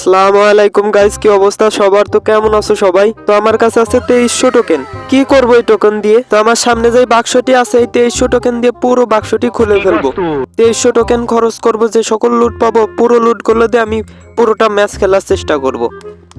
সালাম আলাইকুম গাইস কি অবস্থা? সবার তো কেমন আছো সবাই? তো আমার কাছে আছে তেইশশো টোকেন কি করব এই টোকেন দিয়ে? তো আমার সামনে যে বাক্সটি আছে, এই তেইশশো টোকেন দিয়ে পুরো বাক্সটি খুলে ফেলব। তেইশশো টোকেন খরচ করব, যে সকল লুট পাবো, পুরো লুটগুলো দিয়ে আমি পুরোটা ম্যাচ খেলার চেষ্টা করব।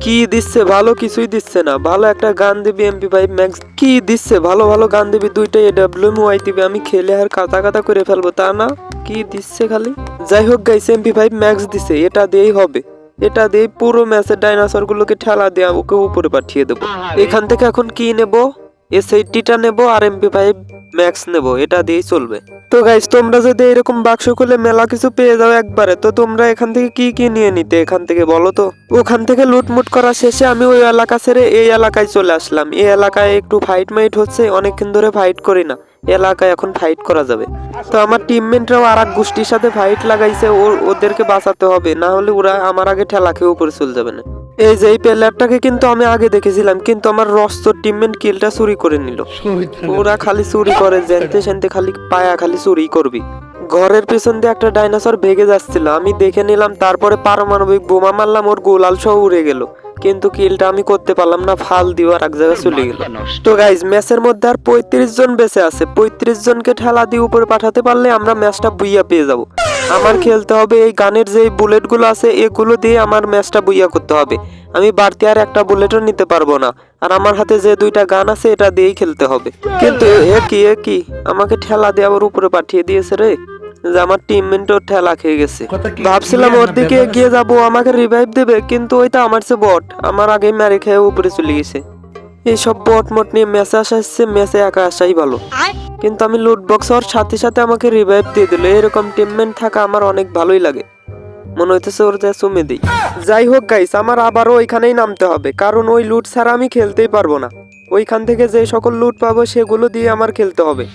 কি দিচ্ছে? ভালো কিছুই দিচ্ছে না। ভালো একটা গান দিবি এমপি ফাইভ ম্যাক্স কি দিচ্ছে? ভালো ভালো গান দিবি দুইটাই ডাব্লিউ ওয়াই দিবি আমি খেলে আর কাতা কাতা করে ফেলব, তা না? কি দিচ্ছে খালি? যাই হোক গাইস এমপি ফাইভ ম্যাক্স দিছে, এটা দিয়েই হবে। এটা দিয়ে পুরো ম্যাচের ডাইনোসর গুলোকে ঠেলা দিয়ে ওকে উপরে পাঠিয়ে দেবো। এখান থেকে এখন কি নেব? এস এইটিটা নেব আর এমপি ফাইভ ম্যাক্স নেব, এটা দিয়েই চলবে। তো গাইস তোমরা যদি এরকম বাক্স খুলে মেলা কিছু পেয়ে যাও একবারে, তো তোমরা এখান থেকে কি কি নিয়ে নিতে এখান থেকে বলো তো? ওখান থেকে লুটমুট করা শেষে আমি ওই এলাকা ছেড়ে এই এলাকায় চলে আসলাম। এই এলাকায় একটু ফাইট মাইট হচ্ছে, অনেকক্ষণ ধরে ফাইট করি না। এলাকায় এখন ফাইট করা যাবে। তো আমার টিমমেটরাও আর এক গোষ্ঠীর সাথে ফাইট লাগাইছে ওদেরকে বাঁচাতে হবে, না হলে ওরা আমার আগে ঠেলা খেয়ে উপরে চলে যাবে না। এই যে এই প্লেয়ারটাকে কিন্তু আমি আগে দেখেছিলাম, কিন্তু আমার রস্ত টিমমেন্ট কিলটা চুরি করে নিল। ওরা খালি চুরি করে জানতে সেনতে খালি পায়া খালি চুরি করবি। ঘরের পেছন দিয়ে একটা ডাইনোসর ভেগে যাচ্ছিল, আমি দেখে নিলাম, তারপরে পারমাণবিক বোমা মারলাম, ওর গোলাল সহ উড়ে গেল। কিন্তু কিলটা আমি করতে পারলাম না, ফাল দিয়ে আর এক জায়গায় চলে গেল। তো গাইজ ম্যাচের মধ্যে আর পঁয়ত্রিশ জন বেঁচে আছে। পঁয়ত্রিশ জনকে ঠেলা দিয়ে উপরে পাঠাতে পারলে আমরা ম্যাচটা বুইয়া পেয়ে যাব। আমার খেলতে হবে এই গানের যে বুলেটগুলো আছে, এগুলো দিয়ে আমার ম্যাচটা বুইয়া করতে হবে। আমি বাড়তি আর একটা বুলেটও নিতে পারব না। আর আমার হাতে যে দুইটা গান আছে, এটা দিয়েই খেলতে হবে। কিন্তু এ- এ কি এ কি? আমাকে ঠেলা দিয়ে আবার উপরে পাঠিয়ে দিয়েছে রে। যে আমার টিমমেন্টও ঠেলা খেয়ে গেছে। ভাবছিলাম ওর দিকে? এগিয়ে যাব আমাকে রিভাইভ দেবে কিন্তু ওইটা আমার সে বট। আমার আগে মেরে খেয়ে উপরে চলে গেছে। এইসব বট মট নিয়ে ম্যাচে আসা এসছে ম্যাচে একা আসাই ভালো। কিন্তু আমি লুট বক্স হওয়ার সাথে সাথে আমাকে রিভাইভ দিয়ে দিল। এরকম টিমমেন্ট থাকা আমার অনেক ভালোই লাগে। মনে হইতেছে ওর যা চুমে দিই। যাই হোক গাইস আমার আবারও ওইখানেই নামতে হবে। কারণ ওই লুট ছাড়া আমি খেলতেই পারব না। ওইখান থেকে যে সকল লুট পাবো সেগুলো দিয়ে আমার খেলতে হবে।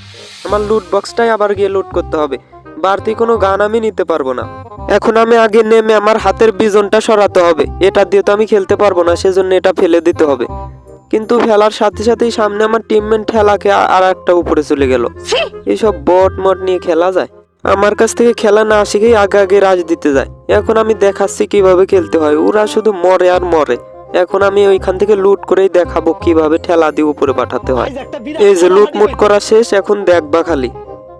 আমার লুট বক্সটাই আবার গিয়ে লুট করতে হবে। বাড়তি কোনো গান আমি নিতে পারব না। এখন আমি আগে নেমে আমার হাতের বিজনটা সরাতে হবে। এটা দিয়ে তো আমি খেলতে পারব না সেজন্য এটা ফেলে দিতে হবে। কিন্তু ফেলার সাথে সাথেই সামনে আমার টিমমেট ঠেলাকে আর একটা উপরে চলে গেল। এইসব বট মট নিয়ে খেলা যায়। আমার কাছ থেকে খেলা না শিখেই আগে আগে রাজ দিতে যায়। এখন আমি দেখাচ্ছি কীভাবে খেলতে হয়। ওরা শুধু মরে আর মরে। এখন আমি ওইখান থেকে লুট করেই দেখাবো কীভাবে ঠেলা দিয়ে উপরে পাঠাতে হয়। এই যে লুট মুট করা শেষ এখন দেখবা খালি।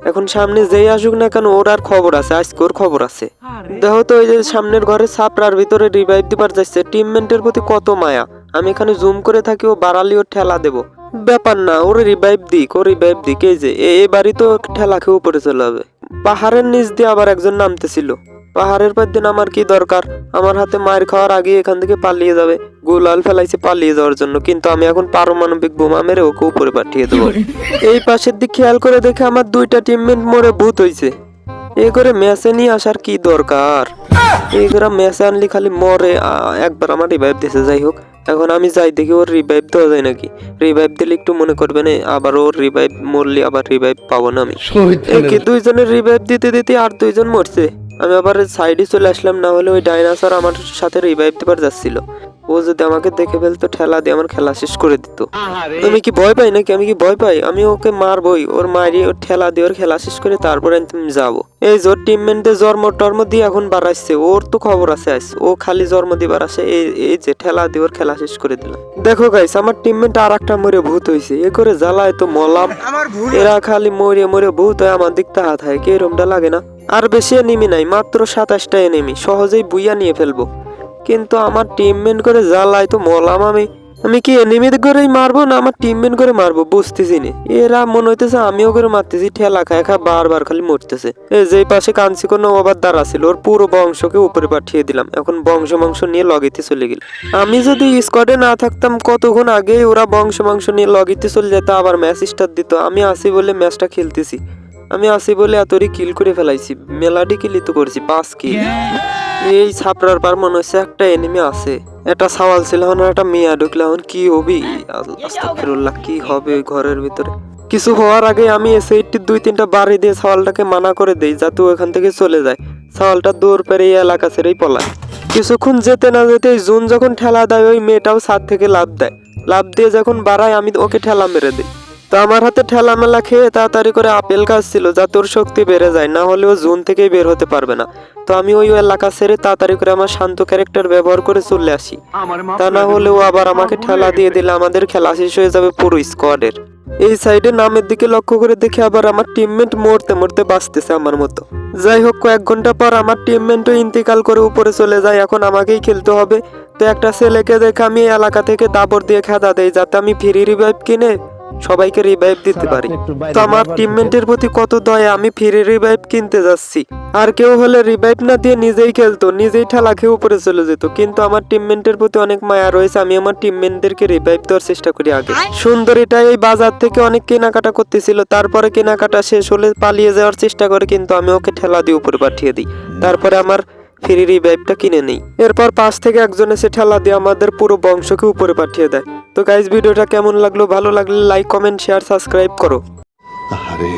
এখন সামনে যেই আসুক না কেন, ওর আর খবর আছে, আজকে ওর খবর আছে। দেখো তো ওই যে সামনের ঘরে ছাপড়ার ভিতরে রিভাইভ দিবার যাচ্ছে টিমমেন্টের প্রতি কত মায়া। আমি এখানে জুম করে থাকি, ও বাড়ালি, ওর ঠেলা দেবো। ব্যাপার না, ওর রিভাইভ দিক, ও রিভাইভ দিক, এই যে, এ- বাড়ি তো ঠেলা খেয়ে উপরে চলে যাবে। পাহাড়ের নিচ দিয়ে আবার একজন নামতেছিল। পাহাড়ের পর দিন আমার কি দরকার? আমার হাতে মায়ের খাওয়ার আগে এখান থেকে পালিয়ে যাবে। গোলাল ফেলাইছে পালিয়ে যাওয়ার জন্য কিন্তু আমি এখন পারমাণবিক বোমা মেরে ওকে উপরে পাঠিয়ে দেবো। এই পাশের দিক খেয়াল করে দেখে আমার দুইটা টিমমেট মরে ভূত হইছে। এই করে ম্যাচে নিয়ে আসার কি দরকার? এই করে ম্যাচে আনলি খালি মরে একবার আমার রিভাইভ দিয়েছে যাই হোক। এখন আমি যাই দেখি ওর রিভাইভ দেওয়া যায় নাকি? রিভাইভ দিলে একটু মনে করবে না আবার ওর রিভাইভ মরলে আবার রিভাইভ পাবো না আমি। দুইজনের রিভাইভ দিতে দিতে আর দুইজন মরছে। আমি আবার সাইডে চলে আসলাম না হলে ওই ডাইনোসর আমার সাথে রিভাইভ দিবার যাচ্ছিল। ও যদি আমাকে দেখে ফেলতো ঠেলা দিয়ে আমার খেলা শেষ করে দিত। আমি কি ভয় পাই নাকি? আমি কি ভয় পাই? আমি ওকে মারবই ওর মারি ওর ঠেলা দিয়ে ওর খেলা শেষ করে তারপরে আমি যাব। এই জোর টিমমেন্টে জন্ম টর্ম দিয়ে এখন বাড়াইছে ওর তো খবর আছে আজ। ও খালি জন্ম দিবার আসে এই এই যে ঠেলা দিয়ে ওর খেলা শেষ করে দিলাম দেখো গাইস আমার টিমমেন্ট আর একটা মরে ভূত হয়েছে এ করে জ্বালায় তো মলাম এরা খালি মরে মরে ভূত হয় আমার দিক হাত হয় কি এরমটা লাগে না। আর বেশি এনিমি নাই, মাত্র সাতাশটা এনিমি সহজেই বুইয়া নিয়ে ফেলব। কিন্তু আমার টিমমেন্ট করে জ্বালায় তো মলাম আমি। আমি কি এনিমি করেই মারবো না আমার টিমমেন্ট করে মারবো? বুঝতেছি না। এরা মনে হইতেছে আমিও করে মারতেছি, ঠেলা খায় খা বারবার খালি মরতেছে। এই যে পাশে কাঞ্চি কোনো আবার দ্বারা ছিল ওর পুরো বংশকে উপরে পাঠিয়ে দিলাম। এখন বংশ মাংস নিয়ে লগিতে চলে গেল। আমি যদি স্কোয়াডে না থাকতাম, কতক্ষণ আগে ওরা বংশ মাংস নিয়ে লগিতে চলে যেত, আবার ম্যাচ স্টার্ট দিত। আমি আসি বলে ম্যাচটা খেলতেছি। আমি আসি বলে এতরি কিল করে ফেলাইছি মেলাডি কিলি তো করছি, পাঁচ কিল। এই ছাপড়ার পার মনে হচ্ছে একটা এনিমি আছে। একটা সাওয়াল ছিল এখন একটা মিয়া ঢুকলে এখন কি হবি? আস্তাগফিরুল্লাহ, কি হবে ঘরের ভিতরে? কিছু হওয়ার আগে আমি এসে একটি দুই তিনটা বাড়ি দিয়ে সাওয়ালটাকে মানা করে দেই, যাতে ওখান থেকে চলে যায়। সাওয়ালটা দৌড় পেরে এই এলাকা ছেড়েই পলায়। কিছুক্ষণ যেতে না যেতে জুন যখন ঠেলা দেয়, ওই মেয়েটাও ছাদ থেকে লাভ দেয়। লাভ দিয়ে যখন বাড়ায়, আমি ওকে ঠেলা মেরে দিই। তো আমার হাতে ঠেলা মেলা খেয়ে তাড়াতাড়ি করে আপেল গাছ ছিল যাতে ওর শক্তি বেড়ে যায় না হলে ও জুন থেকেই বের হতে পারবে না। তো আমি ওই এলাকা ছেড়ে তাড়াতাড়ি করে আমার শান্ত ক্যারেক্টার ব্যবহার করে চলে আসি। তা না হলে ও আবার আমাকে ঠেলা দিয়ে দিলে আমাদের খেলা শেষ হয়ে যাবে পুরো স্কোয়াডের এই সাইডে নামের দিকে লক্ষ্য করে দেখে আবার আমার টিমমেট মরতে মরতে বাঁচতেছে আমার মতো। যাই হোক কয়েক ঘণ্টা পর আমার টিমমেটও ইন্তিকাল করে উপরে চলে যায় এখন আমাকেই খেলতে হবে। তো একটা ছেলেকে দেখে আমি এলাকা থেকে দাবর দিয়ে খেদা দেই যাতে আমি ফ্রি রিভাইভ কিনে সবাইকে রিভাইভ দিতে পারি। তো আমার টিমমেটের প্রতি কত দয়া আমি ফ্রি রিভাইভ কিনতে যাচ্ছি। আর কেউ হলে রিভাইভ না দিয়ে নিজেই খেলতো নিজেই ঠেলা খেয়ে উপরে চলে যেত। কিন্তু আমার টিমমেটের প্রতি অনেক মায়া রয়েছে আমি আমার টিমমেটদেরকে রিভাইভ দেওয়ার চেষ্টা করি আগে। সুন্দর সুন্দরীটা এই বাজার থেকে অনেক কেনাকাটা করতেছিল তারপরে কেনাকাটা শেষ হলে পালিয়ে যাওয়ার চেষ্টা করে কিন্তু আমি ওকে ঠেলা দিয়ে উপরে পাঠিয়ে দিই। তারপরে আমার ফ্রি রিভাইভটা কিনে নেই। এরপর পাশ থেকে একজন এসে ঠেলা দিয়ে আমাদের পুরো বংশকে উপরে পাঠিয়ে দেয়। তো গাইজ ভিডিওটা কেমন লাগল? ভালো লাগলে লাইক কমেন্ট শেয়ার সাবস্ক্রাইব করো। আরে।